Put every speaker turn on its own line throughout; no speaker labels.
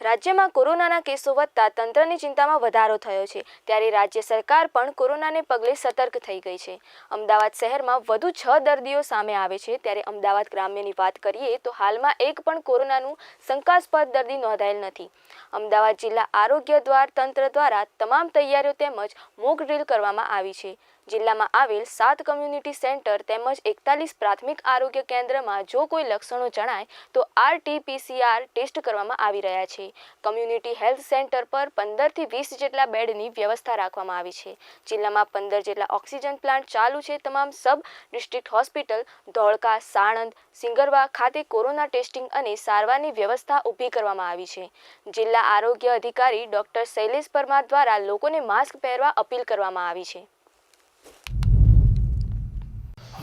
રાજ્યમાં કોરોનાના કેસો વધતા તંત્રની ચિંતામાં વધારો થયો છે. ત્યારે રાજ્ય સરકાર પણ કોરોનાને પગલે સતર્ક થઈ ગઈ છે. અમદાવાદ શહેરમાં વધુ છ દર્દીઓ સામે આવે છે. ત્યારે અમદાવાદ ગ્રામ્યની વાત કરીએ તો હાલમાં એક પણ કોરોનાનું શંકાસ્પદ દર્દી નોંધાયેલ નથી. અમદાવાદ જિલ્લા આરોગ્ય દ્વાર તંત્ર દ્વારા તમામ તૈયારીઓ તેમજ મોક ડ્રીલ કરવામાં આવી છે. જિલ્લામાં આવેલ સાત કમ્યુનિટી સેન્ટર તેમજ એકતાલીસ પ્રાથમિક આરોગ્ય કેન્દ્રમાં જો કોઈ લક્ષણો જણાય તો આરટીપીસીઆર ટેસ્ટ કરવામાં આવી રહ્યા છે. કમ્યુનિટી હેલ્થ સેન્ટર પર પંદરથી વીસ જેટલા બેડની વ્યવસ્થા રાખવામાં આવી છે. જિલ્લામાં પંદર જેટલા ઓક્સિજન પ્લાન્ટ ચાલુ છે. તમામ sub district hospital, Dholka, Sanand, Singarva ખાતે કોરોના ટેસ્ટિંગ અને સારવારની વ્યવસ્થા ઊભી કરવામાં આવી છે. જિલ્લા આરોગ્ય અધિકારી ડોક્ટર શૈલેષ પરમાર દ્વારા લોકોને માસ્ક પહેરવા અપીલ કરવામાં આવી છે.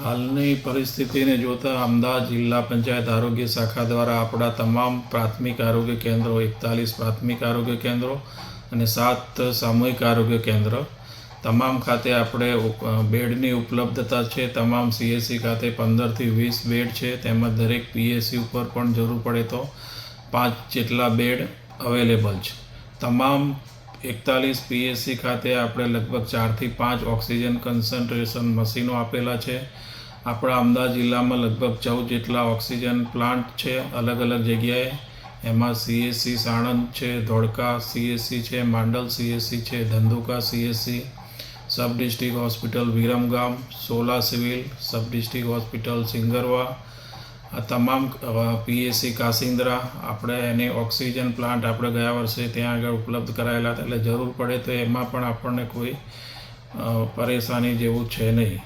હાલની પરિસ્થિતિને જોતા અમદાવાદ જિલ્લા પંચાયત આરોગ્ય શાખા દ્વારા આપણા તમામ પ્રાથમિક આરોગ્ય કેન્દ્રો, એકતાલીસ પ્રાથમિક આરોગ્ય કેન્દ્રો અને સાત સામૂહિક આરોગ્ય કેન્દ્ર. તમામ ખાતે આપણે બેડની ઉપલબ્ધતા છે. તમામ સીએસસી ખાતે પંદરથી વીસ બેડ છે. તેમજ દરેક પીએસસી ઉપર પણ જરૂર પડે તો પાંચ જેટલા બેડ અવેલેબલ છે. તમામ એકતાલીસ પીએસસી ખાતે આપણે લગભગ ચારથી પાંચ ઓક્સિજન કન્સન્ટ્રેશન મશીનો આપેલા છે. આપણા અમદાવાદ જિલ્લામાં લગભગ ચૌદ જેટલા ઓક્સિજન પ્લાન્ટ છે અલગ અલગ જગ્યાએ. એમાં સીએસસી સાણંદ છે, ધોળકા સીએસસી છે, માંડલ સીએસસી છે, Dhandhuka CSC sub district hospital Viramgam, Sola civil, sub district hospital Singarva આ તમામ પીએસસી કાસિન્દ્રા આપણે એને ઓક્સિજન પ્લાન્ટ આપણે ગયા વર્ષે ત્યાં આગળ ઉપલબ્ધ કરાયેલા હતા. એટલે જરૂર પડે તો એમાં પણ આપણને કોઈ પરેશાની જેવું છે નહીં.